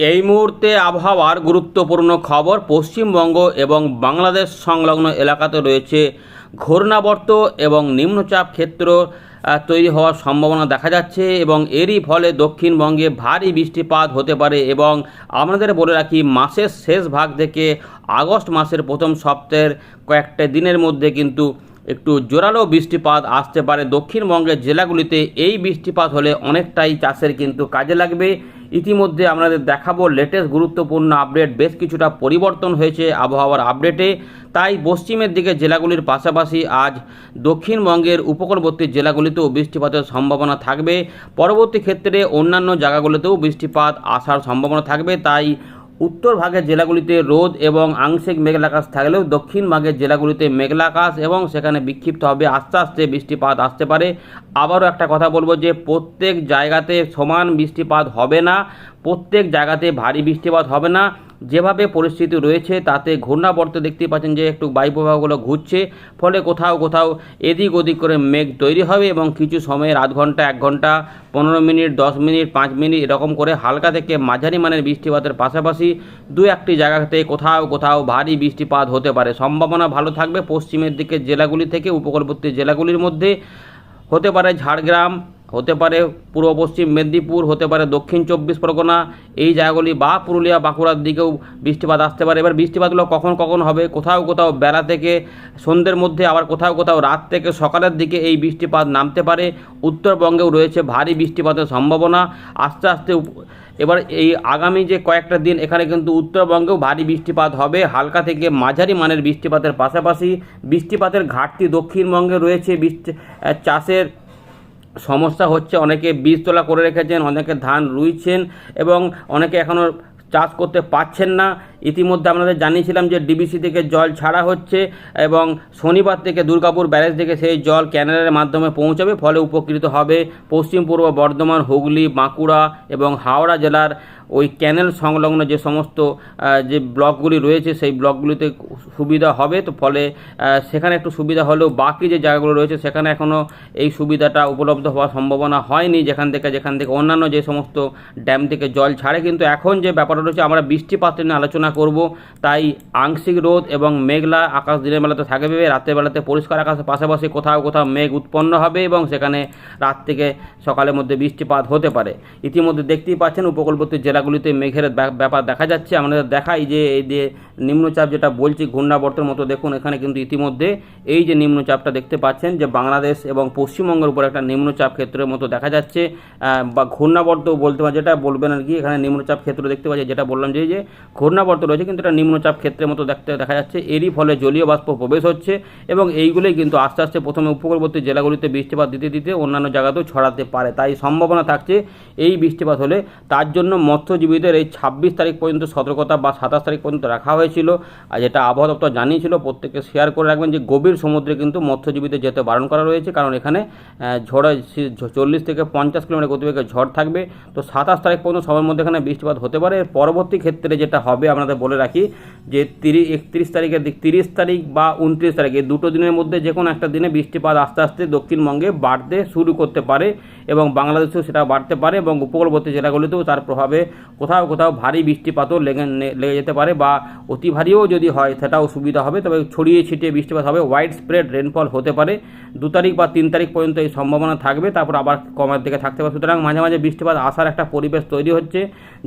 এই মুহূর্তে আবহাওয়ার গুরুত্বপূর্ণ খবর পশ্চিমবঙ্গ এবং বাংলাদেশ সংলগ্ন এলাকাতে রয়েছে ঘূর্ণাবর্ত এবং নিম্নচাপ ক্ষেত্র তৈরি হওয়ার সম্ভাবনা দেখা যাচ্ছে এবং এরই ফলে দক্ষিণবঙ্গে ভারী বৃষ্টিপাত হতে পারে এবং আমাদের বলে রাখি, মাসের শেষ ভাগ থেকে আগস্ট মাসের প্রথম সপ্তাহের কয়েকটা দিনের মধ্যে কিন্তু একটু জোরালো বৃষ্টিপাত আসতে পারে দক্ষিণবঙ্গের জেলাগুলিতে। এই বৃষ্টিপাত হলে অনেকটাই চাষের কিন্তু কাজে লাগবে। ইতিমধ্যে আপনাদের দেখাবো লেটেস্ট গুরুত্বপূর্ণ আপডেট বেশ কিছুটা পরিবর্তন হয়েছে আবহাওয়ার আপডেটে তাই পশ্চিমের দিকে জেলাগুলির পাশাপাশি আজ দক্ষিণবঙ্গের উপকূলবর্তী জেলাগুলিতেও বৃষ্টিপাতের সম্ভাবনা থাকবে। পরবর্তী ক্ষেত্রে অন্যান্য জায়গাগুলিতেও বৃষ্টিপাত আসার সম্ভাবনা থাকবে। তাই উত্তর ভাগের জেলাগুলিতে রোদ এবং আংশিক মেঘলাকাশ থাকলেও দক্ষিণ ভাগের জেলাগুলিতে মেঘলাকাশ এবং সেখানে বিক্ষিপ্ত হবে আস্তে আস্তে বৃষ্টিপাত আসতে পারে। আবারও একটা কথা বলব যে প্রত্যেক জায়গাতে সমান বৃষ্টিপাত হবে না। প্রত্যেক জায়গাতে ভারী বৃষ্টিপাত হবে না। যেভাবে পরিস্থিতি রয়েছে, তাতে ঘূর্ণাবর্ত দেখতে পাচ্ছেন যে একটু বায়ুপ্রবাহগুলো ঘুরছে। ফলে কোথাও কোথাও এদিক ওদিক করে মেঘ তৈরি হবে এবং কিছু সময়ের আধ ঘণ্টা, এক ঘণ্টা, পনেরো মিনিট, দশ মিনিট, পাঁচ মিনিট এরকম করে হালকা থেকে মাঝারি মানের বৃষ্টিপাতের পাশাপাশি দু একটি জায়গাতে কোথাও কোথাও ভারী বৃষ্টিপাত হতে পারে। সম্ভাবনা ভালো থাকবে পশ্চিমের দিকে জেলাগুলি থেকে উপকূলবর্তী জেলাগুলির মধ্যে। হতে পারে ঝাড়গ্রাম হতে পারে পূর্ব পশ্চিম মেদিনীপুর, হতে পারে দক্ষিণ চব্বিশ পরগনা। এই জায়গাগুলি বা পুরুলিয়া, বাঁকুড়ার দিকেও বৃষ্টিপাত আসতে পারে। এবার বৃষ্টিপাতগুলো কখন কখন হবে, কোথাও কোথাও বেলা থেকে সন্ধ্যের মধ্যে, আবার কোথাও কোথাও রাত থেকে সকালের দিকে এই বৃষ্টিপাত নামতে পারে। উত্তরবঙ্গেও রয়েছে ভারী বৃষ্টিপাতের সম্ভাবনা। আস্তে আস্তে এবার এই আগামী যে কয়েকটা দিন, এখানে কিন্তু উত্তরবঙ্গেও ভারী বৃষ্টিপাত হবে। হালকা থেকে মাঝারি মানের বৃষ্টিপাতের পাশাপাশি বৃষ্টিপাতের ঘাটতি দক্ষিণবঙ্গে রয়েছে। বৃষ্টি চাষের সমস্যা হচ্ছে, অনেকে বীজতলা করে রেখেছেন, অনেকে ধান রুইছেন এবং অনেকে এখনও চাষ করতে পারছেন না। ইতিমধ্যে আপনাদের জানিয়েছিলাম যে ডিবিসি থেকে জল ছাড়া হচ্ছে এবং শনিবার থেকে দুর্গাপুর ব্যারেজ থেকে সেই জল ক্যানেলের মাধ্যমে পৌঁছাবে, ফলে উপকৃত হবে পশ্চিম পূর্ব বর্ধমান, হুগলি, বাঁকুড়া এবং হাওড়া জেলার ওই ক্যানেল সংলগ্ন যে সমস্ত যে ব্লকগুলি রয়েছে সেই ব্লকগুলিতে সুবিধা হবে। তো ফলে সেখানে একটু সুবিধা হলেও বাকি যে জায়গাগুলো রয়েছে সেখানে এখনও এই সুবিধাটা উপলব্ধ হওয়ার সম্ভাবনা হয়নি। যেখান থেকে যেখান থেকে অন্যান্য যে সমস্ত ড্যাম থেকে জল ছাড়ে, কিন্তু এখন যে ব্যাপারটা রয়েছে, আমরা বৃষ্টিপাত নিয়ে আলোচনা করব। তাই আংশিক রোদ এবং মেঘলা আকাশ দিনের বেলাতে থাকবে। রাতের বেলাতে পরিষ্কার আকাশের পাশাপাশি কোথাও কোথাও মেঘ উৎপন্ন হবে এবং সেখানে রাত থেকে সকালের মধ্যে বৃষ্টিপাত হতে পারে। ইতিমধ্যে দেখতেই পাচ্ছেন উপকূলবর্তী জেলাগুলিতে মেঘের ব্যা- ব্যাপার দেখা যাচ্ছে। আমাদের দেখাই যে এই যে নিম্নচাপ যেটা বলছি, ঘূর্ণাবর্তের মতো, দেখুন এখানে কিন্তু ইতিমধ্যে এই যে নিম্নচাপটা দেখতে পাচ্ছেন যে বাংলাদেশ এবং পশ্চিমবঙ্গের উপর একটা নিম্নচাপ ক্ষেত্রের মতো দেখা যাচ্ছে। বা ঘূর্ণাবর্ত বলতে পারে, যেটা বলবেন আর কি, এখানে নিম্নচাপ ক্ষেত্র দেখতে পাচ্ছি, যেটা বললাম যে যে ঘূর্ণাবর্ত রয়েছে, কিন্তু এটা নিম্নচাপ ক্ষেত্রের মতো দেখতে দেখা যাচ্ছে। এরই ফলে জলীয় বাষ্প প্রবেশ হচ্ছে এবং এইগুলোই কিন্তু আস্তে আস্তে প্রথমে উপকূলবর্তী জেলাগুলিতে বৃষ্টিপাত দিতে দিতে অন্যান্য জায়গাতেও ছড়াতে পারে। তাই সম্ভাবনা থাকছে এই বৃষ্টিপাত হলে। তার জন্য মৎস্যজীবীদের এই ছাব্বিশ তারিখ পর্যন্ত সতর্কতা বা সাতাশ তারিখ পর্যন্ত রাখা হয়েছিল আর যেটা আবহাওয়া দপ্তর জানিয়েছিল, প্রত্যেককে শেয়ার করে রাখবেন যে গভীর সমুদ্রে কিন্তু মৎস্যজীবীদের যেতে বারণ করা রয়েছে। কারণ এখানে ঝড়ে চল্লিশ থেকে পঞ্চাশ কিলোমিটার গতিবেগে ঝড় থাকবে। তো সাতাশ তারিখ পর্যন্ত সবার মধ্যে এখানে বৃষ্টিপাত হতে পারে। পরবর্তী ক্ষেত্রে যেটা হবে, আপনাদের বলে রাখি যে তিরিশ, একত্রিশ তারিখের দিক, তিরিশ তারিখ বা উনত্রিশ তারিখ, এই দুটো দিনের মধ্যে যে কোনো একটা দিনে বৃষ্টিপাত আস্তে আস্তে দক্ষিণবঙ্গে বাড়তে শুরু করতে পারে এবং বাংলাদেশেও সেটা বাড়তে পারে এবং উপকূলবর্তী জেলাগুলিতেও তার প্রভাবে কোথাও কোথাও ভারী বৃষ্টিপাতও লেগে লেগে যেতে পারে বা অতি ভারীও যদি হয়, সেটাও সুবিধা হবে। তবে ছড়িয়ে ছিটিয়ে বৃষ্টিপাত হবে। ওয়াইড স্প্রেড রেনফল হতে পারে। দু তারিখ বা তিন তারিখ পর্যন্ত এই সম্ভাবনা থাকবে। তারপর আবার কমের দিকে থাকতে পারে। সুতরাং মাঝে মাঝে বৃষ্টিপাত আসার একটা পরিবেশ তৈরি হচ্ছে।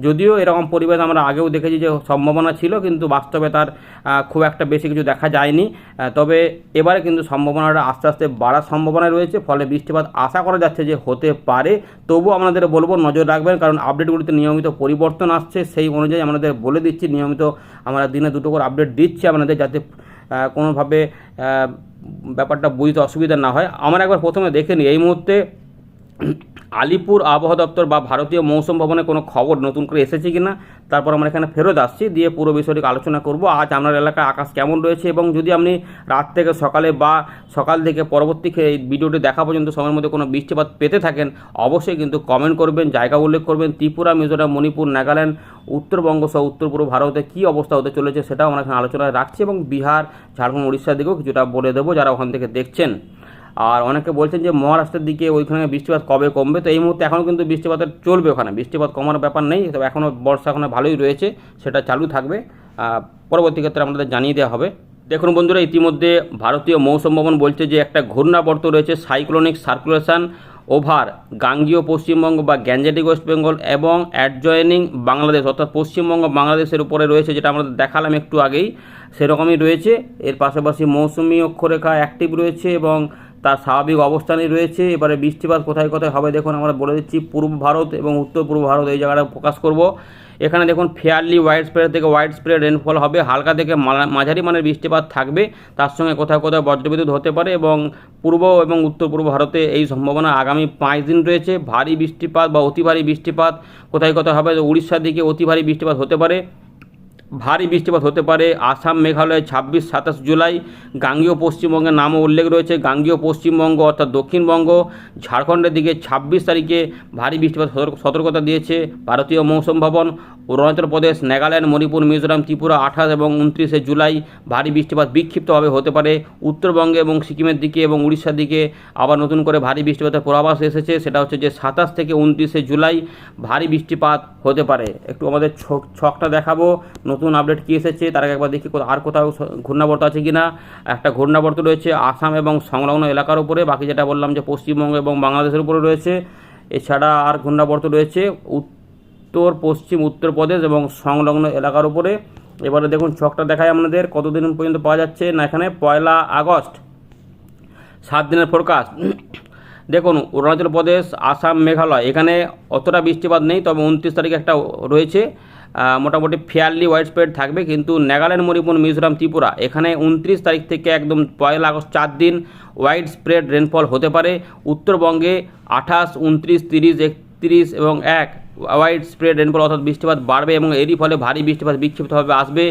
যদিও এরকম পরিবেশ আমরা আগেও দেখেছি যে সম্ভাবনা ছিল, কিন্তু বাস্তবে তার খুব একটা বেশি কিছু দেখা যায়নি। তবে এবারে কিন্তু সম্ভাবনাটা আস্তে আস্তে বাড়ার সম্ভাবনা রয়েছে। ফলে বৃষ্টিপাত আশা করা যাচ্ছে যে হতে পারে। তবুও আমাদের বলব, নজর রাখবেন, কারণ আপডেটগুলিতে নিয়মিত পরিবর্তন আসছে। সেই অনুযায়ী আমাদের বলে দিচ্ছি, নিয়মিত আমরা দিনে দুটো করে আপডেট দিচ্ছি আপনাদের যাতে কোনোভাবে ব্যাপারটা বুঝতে অসুবিধা না হয়। আমরা একবার প্রথমে দেখে নিই, এই মুহূর্তে আলিপুর আবহাওয়া দপ্তর বা ভারতীয় মৌসুম ভবনে কোনো খবর নতুন করে এসেছে কি না তারপর আমরা এখানে ফেরত আসছি, দিয়ে পুরো বিষয়টি আলোচনা করব। আজ আপনার এলাকায় আকাশ কেমন রয়েছে? এবং যদি আপনি রাত থেকে সকালে বা সকাল থেকে পরবর্তী এই ভিডিওটি দেখা পর্যন্ত সময়ের মধ্যে কোনো বৃষ্টিপাত পেতে থাকেন, অবশ্যই কিন্তু কমেন্ট করবেন, জায়গা উল্লেখ করবেন। ত্রিপুরা, মিজোরাম, মণিপুর, নাগাল্যান্ড, উত্তরবঙ্গ সহ উত্তর পূর্ব ভারতে কী অবস্থা হতে চলেছে সেটাও আমরা এখানে আলোচনায় রাখছি এবং বিহার, ঝাড়খণ্ড, উড়িষ্যার দিকেও কিছুটা বলে দেবো যারা ওখান থেকে দেখছেন। আর অনেকে বলছেন যে মহারাষ্ট্রের দিকে ওইখানে বৃষ্টিপাত কবে কমবে? তো এই মুহূর্তে এখনও কিন্তু বৃষ্টিপাতের চলবে ওখানে। বৃষ্টিপাত কমার ব্যাপার নেই, তবে এখনও বর্ষা এখনও ভালোই রয়েছে, সেটা চালু থাকবে। পরবর্তী ক্ষেত্রে আমাদের জানিয়ে দেওয়া হবে। দেখুন বন্ধুরা, ইতিমধ্যে ভারতীয় মৌসুম ভবন বলছে যে একটা ঘূর্ণাবর্ত রয়েছে, সাইক্লোনিক সার্কুলেশন ওভার। গাঙ্গীয় পশ্চিমবঙ্গ বা গ্যাঞ্জেটিক ওয়েস্ট বেঙ্গল এবং অ্যাডজয়নিং বাংলাদেশ, অর্থাৎ পশ্চিমবঙ্গ বাংলাদেশের উপরে রয়েছে, যেটা আমরা দেখালাম একটু আগেই। সেরকমই রয়েছে। এর পাশাপাশি মৌসুমি অক্ষরেখা অ্যাক্টিভ রয়েছে এবং তার স্বাভাবিক অবস্থানই রয়েছে। এবারে বৃষ্টিপাত কোথায় কোথায় হবে দেখুন, আমরা বলে দিচ্ছি পূর্ব ভারত এবং উত্তর পূর্ব ভারত এই জায়গাটা ফোকাস করব। এখানে দেখুন ফেয়ারলি ওয়াইড স্প্রেড থেকে ওয়াইড স্প্রেড রেনফল হবে। হালকা থেকে মাঝারি মানের বৃষ্টিপাত থাকবে। তার সঙ্গে কোথাও কোথাও বজ্রবিদ্যুৎ হতে পারে এবং পূর্ব এবং উত্তর পূর্ব ভারতে এই সম্ভাবনা আগামী পাঁচ দিন রয়েছে। ভারী বৃষ্টিপাত বা অতি ভারী বৃষ্টিপাত কোথায় কোথায় হবে উড়িষ্যার দিকে অতি ভারী বৃষ্টিপাত হতে পারে। ভারী বৃষ্টিপাত হতে পারে। আসাম, মেঘালয়, ছাব্বিশ, সাতাশ জুলাই। গাঙ্গীয় পশ্চিমবঙ্গের নামও উল্লেখ রয়েছে। গাঙ্গীয় পশ্চিমবঙ্গ অর্থাৎ দক্ষিণবঙ্গ, ঝাড়খণ্ডের দিকে ছাব্বিশ তারিখে ভারী বৃষ্টিপাত সতর্কতা দিয়েছে ভারতীয় মৌসুম ভবন। অরুণাচল প্রদেশ নাগাল্যান্ড, মণিপুর, মিজোরাম, ত্রিপুরা, আঠাশ এবং উনত্রিশে জুলাই ভারী বৃষ্টিপাত বিক্ষিপ্তভাবে হতে পারে উত্তরবঙ্গে এবং সিকিমের দিকে এবং উড়িষ্যার দিকে। আবার নতুন করে ভারী বৃষ্টিপাতের পূর্বাভাস এসেছে, সেটা হচ্ছে যে সাতাশ থেকে উনত্রিশে জুলাই ভারী বৃষ্টিপাত হতে পারে। একটু আমাদের ছক- ছকটা দেখাবো, নতুন আপডেট কী এসেছে, তার আগে একবার দেখি আর কোথাও ঘূর্ণাবর্ত আছে কি না একটা ঘূর্ণাবর্ত রয়েছে আসাম এবং সংলগ্ন এলাকার উপরে, বাকি যেটা বললাম যে পশ্চিমবঙ্গ এবং বাংলাদেশের উপরে রয়েছে, এছাড়া আর ঘূর্ণাবর্ত রয়েছে উত্তর, পশ্চিম, উত্তরপ্রদেশ এবং সংলগ্ন এলাকার উপরে। এবারে দেখুন, ছকটা দেখায় আপনাদের, কতদিন পর্যন্ত পাওয়া যাচ্ছে না এখানে? পয়লা আগস্ট, সাত দিনের ফোরকাস্ট দেখুন, অরুণাচল প্রদেশ, আসাম, মেঘালয়, এখানে অতটা বৃষ্টিপাত নেই, তবে উনত্রিশ তারিখে একটা রয়েছে। মোটামুটি ফেয়ারলি ওয়াইড স্প্রেড থাকবে, কিন্তু নাগাল্যান্ড, মণিপুর, মিজোরাম, ত্রিপুরা, এখানে উনত্রিশ তারিখ থেকে একদম পয়লা আগস্ট চার দিন ওয়াইড স্প্রেড রেনফল হতে পারে। উত্তরবঙ্গে আঠাশ, উনত্রিশ, তিরিশ, একত্রিশ এবং এক। ওয়াইড স্প্রেড রেনফল অর্থাৎ বৃষ্টিপাত বাড়বে এবং এরই ফলে ভারী বৃষ্টিপাত বিক্ষিপ্তভাবে আসবে।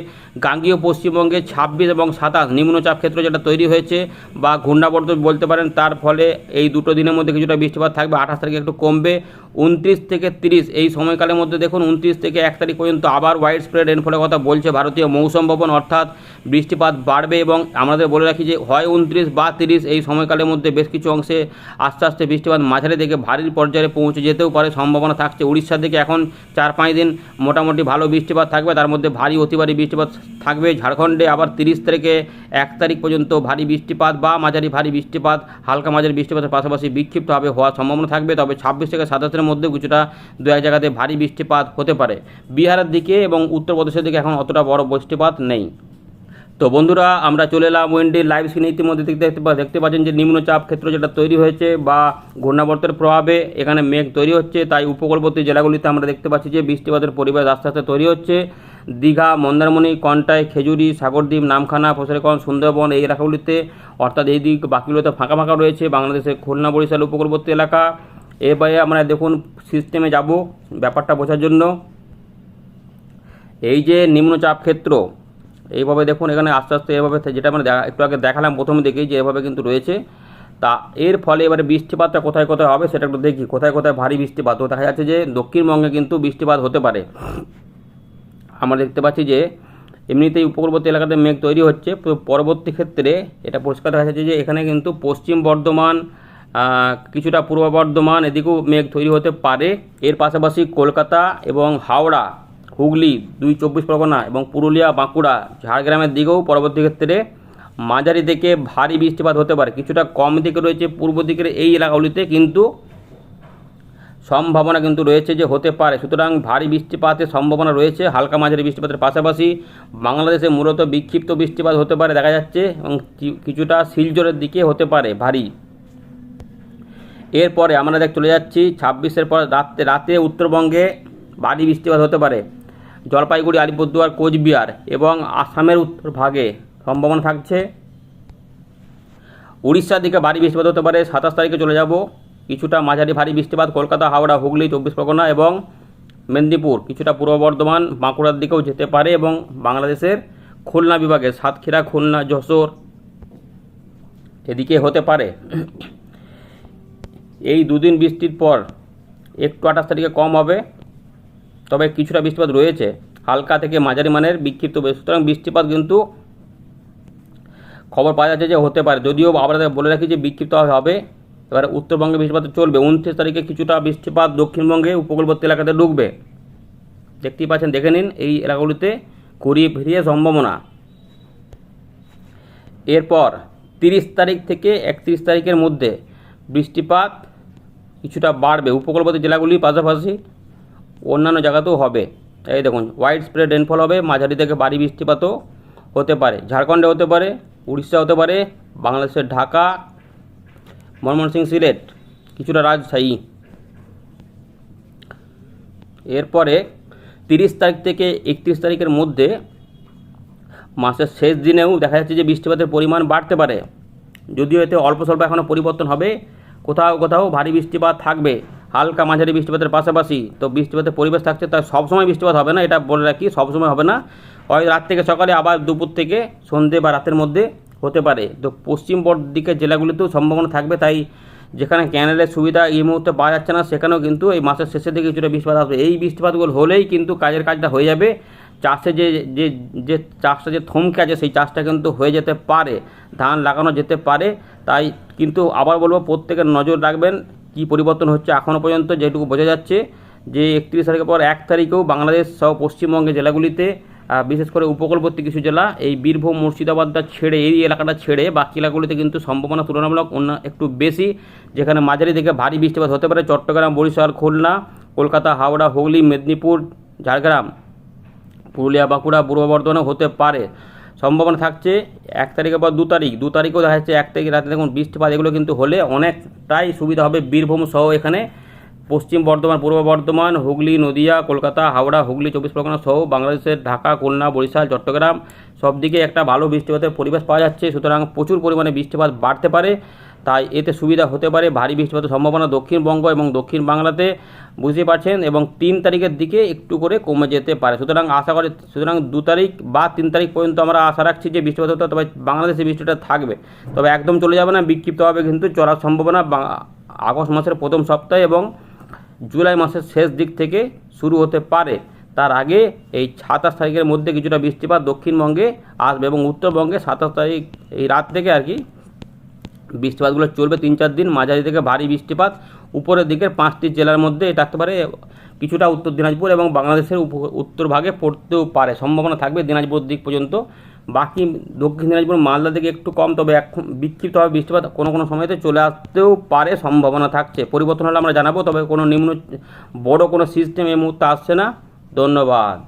গাঙ্গীয় পশ্চিমবঙ্গে ছাব্বিশ এবং সাতাশ নিম্নচাপ ক্ষেত্র যেটা তৈরি হয়েছে বা ঘূর্ণাবর্ত বলতে পারেন, তার ফলে এই দুটো দিনের মধ্যে কিছুটা বৃষ্টিপাত থাকবে, আঠাশ তারিখে একটু কমবে। উনত্রিশ থেকে তিরিশ, এই সময়কালের মধ্যে দেখুন, উনত্রিশ থেকে এক তারিখ পর্যন্ত আবার ওয়াইড স্প্রেড রেনফলের কথা বলছে ভারতীয় মৌসুম ভবন। অর্থাৎ বৃষ্টিপাত বাড়বে এবং আমাদের বলে রাখি যে, হয় উনত্রিশ বা তিরিশ, এই সময়কালের মধ্যে বেশ কিছু অংশে আস্তে আস্তে বৃষ্টিপাত মাঝারি থেকে ভারী পর্যায়ে পৌঁছে যেতেও পারে, সম্ভাবনা থাকছে। উড়িষ্যার দিকে এখন চার পাঁচ দিন মোটামুটি ভালো বৃষ্টিপাত থাকবে, তার মধ্যে ভারী অতি ভারী বৃষ্টিপাত থাকবে। ঝাড়খণ্ডে আবার তিরিশ তারিখে এক তারিখ পর্যন্ত ভারী বৃষ্টিপাত বা মাঝারি ভারী বৃষ্টিপাত, হালকা মাঝারি বৃষ্টিপাতের পাশাপাশি বিক্ষিপ্তভাবে হওয়ার সম্ভাবনা থাকবে। তবে ছাব্বিশ থেকে সাতাশের মধ্যে কিছুটা দু এক জায়গাতে ভারী বৃষ্টিপাত হতে পারে। বিহারের দিকে এবং উত্তরপ্রদেশের দিকে এখন অতটা বড় বৃষ্টিপাত নেই। তো বন্ধুরা, আমরা চলে এলাম উইন্ডির লাইভ স্ক্রিনে। ইতিমধ্যে দেখতে দেখতে পাচ্ছেন যে নিম্নচাপ ক্ষেত্র যেটা তৈরি হয়েছে বা ঘূর্ণাবর্তের প্রভাবে এখানে মেঘ তৈরি হচ্ছে। তাই উপকূলবর্তী জেলাগুলিতে আমরা দেখতে পাচ্ছি যে বৃষ্টিপাতের পরিবেশ আস্তে আস্তে তৈরি হচ্ছে। দীঘা, মন্দারমণি, কন্টাই, খেজুরি, সাগরদ্বীপ, নামখানা ফসলেকন সুন্দরবন এই এলাকাগুলিতে, অর্থাৎ এই দিক বাকিগুলোতে ফাঁকা ফাঁকা রয়েছে। বাংলাদেশের খুলনা, বরিশাল, উপকূলবর্তী এলাকা। এবারে আমরা দেখুন সিস্টেমে যাব ব্যাপারটা বোঝার জন্য। এই যে নিম্নচাপ ক্ষেত্র, এইভাবে দেখুন এখানে আস্তে আস্তে এভাবে যেটা দেখা- একটু আগে দেখালাম প্রথম দেখেই যে এভাবে কিন্তু রয়েছে। তা এর ফলে এবারে বৃষ্টিপাতটা কোথায় কোথায় হবে সেটা একটু দেখি। কোথায় কোথায় ভারী বৃষ্টিপাত? তো দেখা যাচ্ছে যে দক্ষিণবঙ্গে কিন্তু বৃষ্টিপাত হতে পারে। আমরা দেখতে পাচ্ছি যে এমনিতেই উপকূলবর্তী এলাকাতে মেঘ তৈরি হচ্ছে। পরবর্তী ক্ষেত্রে এটা পরিষ্কার দেখা যাচ্ছে যে এখানে কিন্তু পশ্চিম বর্ধমান কিছুটা পূর্ব বর্ধমান, এদিকেও মেঘ তৈরি হতে পারে। এর পাশাপাশি কলকাতা এবং হাওড়া, হুগলি, দুই চব্বিশ পরগনা এবং পুরুলিয়া, বাঁকুড়া, ঝাড়গ্রামের দিকেও পরবর্তী ক্ষেত্রে মাঝারি থেকে ভারী বৃষ্টিপাত হতে পারে। কিছুটা কম দিকে রয়েছে পূর্ব দিকের এই এলাকাগুলিতে, কিন্তু সম্ভাবনা কিন্তু রয়েছে যে হতে পারে। সুতরাং ভারী বৃষ্টিপাতের সম্ভাবনা রয়েছে, হালকা মাঝারি বৃষ্টিপাতের পাশাপাশি বাংলাদেশে মূলত বিক্ষিপ্ত বৃষ্টিপাত হতে পারে, দেখা যাচ্ছে, এবং কিছুটা শিলচরের দিকে হতে পারে ভারী। এরপরে আমরা দেখ চলে যাচ্ছি, ছাব্বিশের পর রাতে রাতে উত্তরবঙ্গে ভারী বৃষ্টিপাত হতে পারে। জলপাইগুড়ি, আলিপুরদুয়ার, কোচবিহার এবং আসামের উত্তর ভাগে সম্ভাবনা থাকছে। উড়িষ্যার দিকে ভারী বৃষ্টিপাত হতে পারে, সাতাশ তারিখে চলে যাব। কিছুটা মাঝারি ভারী বৃষ্টিপাত কলকাতা, হাওড়া, হুগলি, চব্বিশ পরগনা এবং মেদিনীপুর। কিছুটা পূর্ব বর্ধমান, বাঁকুড়ার দিকেও যেতে পারে এবং বাংলাদেশের খুলনা বিভাগে, সাতক্ষীরা, খুলনা, যশোর এদিকে হতে পারে। এই দুদিন বৃষ্টির পর একটু আঠাশ তারিখে কম হবে, তবে কিছুটা বৃষ্টিপাত রয়েছে। হালকা থেকে মাঝারি মানের বিক্ষিপ্ত সুতরাং বৃষ্টিপাত কিন্তু খবর পাওয়া যাচ্ছে যে হতে পারে। যদিও আমরা বলে রাখি যে বিক্ষিপ্ত হবে, এবার উত্তরবঙ্গে বৃষ্টিপাত চলবে। উনত্রিশ তারিখে কিছুটা বৃষ্টিপাত দক্ষিণবঙ্গে উপকূলবর্তী এলাকাতে ঢুকবে দেখতেই পাচ্ছেন, দেখে নিন এই এলাকাগুলিতে ঘুরিয়ে ফিরিয়ে সম্ভাবনা। এরপর তিরিশ তারিখ থেকে একত্রিশ তারিখের মধ্যে বৃষ্টিপাত কিছুটা বাড়বে। উপকূলবর্তী জেলাগুলির পাশাপাশি অন্যান্য জায়গাতেও হবে। এই দেখুন হোয়াইট স্প্রেড রেনফল হবে, মাঝারি থেকে ভারী বৃষ্টিপাতও হতে পারে। ঝাড়খণ্ডে হতে পারে, উড়িষ্যা হতে পারে, বাংলাদেশের ঢাকা, ময়মনসিংহ, সিলেট কিছুটা রাজশাহী। এরপরে তিরিশ তারিখ থেকে একত্রিশ তারিখের মধ্যে মাসের শেষ দিনেও দেখা যাচ্ছে যে বৃষ্টিপাতের পরিমাণ বাড়তে পারে। যদিও এতে অল্প স্বল্প এখনও পরিবর্তন হবে কোথাও কোথাও ভারী বৃষ্টিপাত থাকবে, হালকা মাঝারি বৃষ্টিপাতের পাশাপাশি তো বৃষ্টিপাতের পরিবেশ থাকছে, তাই সবসময় বৃষ্টিপাত হবে না, এটা বলে রাখি, সবসময় হবে না। হয় রাত থেকে সকালে আবার দুপুর থেকে সন্ধে বা রাতের মধ্যে হতে পারে। তো পশ্চিম দিকের জেলাগুলিতেও সম্ভাবনা থাকবে, তাই যেখানে ক্যানেলের সুবিধা এই মুহূর্তে পাওয়া যাচ্ছে না, সেখানেও কিন্তু এই মাসের শেষের দিকে কিছুটা বৃষ্টিপাত আসবে। এই বৃষ্টিপাতগুলো হলেই কিন্তু কাজের কাজটা হয়ে যাবে। চাষে যে যে যে চাষটা যে থমকে আছে, সেই চাষটা কিন্তু হয়ে যেতে পারে, ধান লাগানো যেতে পারে। তাই কিন্তু আবার বলব, প্রত্যেকের নজর রাখবেন কী পরিবর্তন হচ্ছে এখনও পর্যন্ত, যেটুকু বোঝা যাচ্ছে যে একত্রিশ তারিখের পর এক তারিখেও বাংলাদেশ সহ পশ্চিমবঙ্গের জেলাগুলিতে বিশেষ করে উপকূলবর্তী কিছু জেলা, এই বীরভূম, মুর্শিদাবাদটা ছেড়ে, এই এলাকাটা ছেড়ে বাকি এলাকাগুলিতে কিন্তু সম্ভাবনা তুলনামূলক অন্য একটু বেশি, যেখানে মাঝারি থেকে ভারী বৃষ্টিপাত হতে পারে, চট্টগ্রাম, বরিশাল, খুলনা, কলকাতা, হাওড়া, হুগলি, মেদিনীপুর, ঝাড়গ্রাম। পুরুলিয়া, বাঁকুড়া পূর্ব বর্ধমানে হতে পারে। সম্ভাবনা থাকছে এক তারিখের পর দু তারিখ। দু তারিখও দেখা যাচ্ছে এক তারিখ রাতে দেখুন বৃষ্টিপাত, এগুলো কিন্তু হলে অনেকটাই সুবিধা হবে বীরভূম সহ এখানে। পশ্চিম বর্ধমান, পূর্ব বর্ধমান, হুগলি, নদিয়া, কলকাতা, হাওড়া, হুগলি, চব্বিশ পরগনা সহ বাংলাদেশের ঢাকা, খুলনা, বরিশাল, চট্টগ্রাম সব দিকে একটা ভালো বৃষ্টিপাতের পরিবেশ পাওয়া যাচ্ছে। সুতরাং প্রচুর পরিমাণে বৃষ্টিপাত বাড়তে পারে। তাই এতে সুবিধা হতে পারে ভারী বৃষ্টিপাতের সম্ভাবনা দক্ষিণবঙ্গ এবং দক্ষিণ বাংলাতে বুঝতে পারছেন, এবং তিন তারিখের দিকে একটু করে কমে যেতে পারে। সুতরাং আশা করি, সুতরাং দু তারিখ বা তিন তারিখ পর্যন্ত আমরা আশা রাখছি যে বৃষ্টিপাত হতে তবে বাংলাদেশে বৃষ্টিটা থাকবে। তবে একদম চলে যাবে না, বিক্ষিপ্তভাবে কিন্তু চলার সম্ভাবনা আগস্ট মাসের প্রথম সপ্তাহে এবং জুলাই মাসের শেষ দিক থেকে শুরু হতে পারে। তার আগে এই সাতাশ তারিখের মধ্যে কিছুটা বৃষ্টিপাত দক্ষিণবঙ্গে আসবে এবং উত্তরবঙ্গে সাতাশ তারিখ এই রাত থেকে আর কি বৃষ্টিপাতগুলো চলবে তিন চার দিন, মাঝারি থেকে ভারী বৃষ্টিপাত। উপরের দিকের পাঁচটি জেলার মধ্যে এটা থাকতে পারে কিছুটা উত্তর দিনাজপুর এবং বাংলাদেশের উত্তর ভাগে পড়তেও পারে, সম্ভাবনা থাকবে দিনাজপুর দিক পর্যন্ত। বাকি দক্ষিণ দিনাজপুর, মালদা দিকে একটু কম, তবে এখন বিক্ষিপ্তভাবে বৃষ্টিপাত কোনো কোনো সময়তে চলে আসতেও পারে, সম্ভাবনা থাকছে। পরিবর্তন হলে আমরা জানাব, তবে কোনো নিম্ন বড় কোনো সিস্টেম এই মুহূর্তে আসছে না। ধন্যবাদ।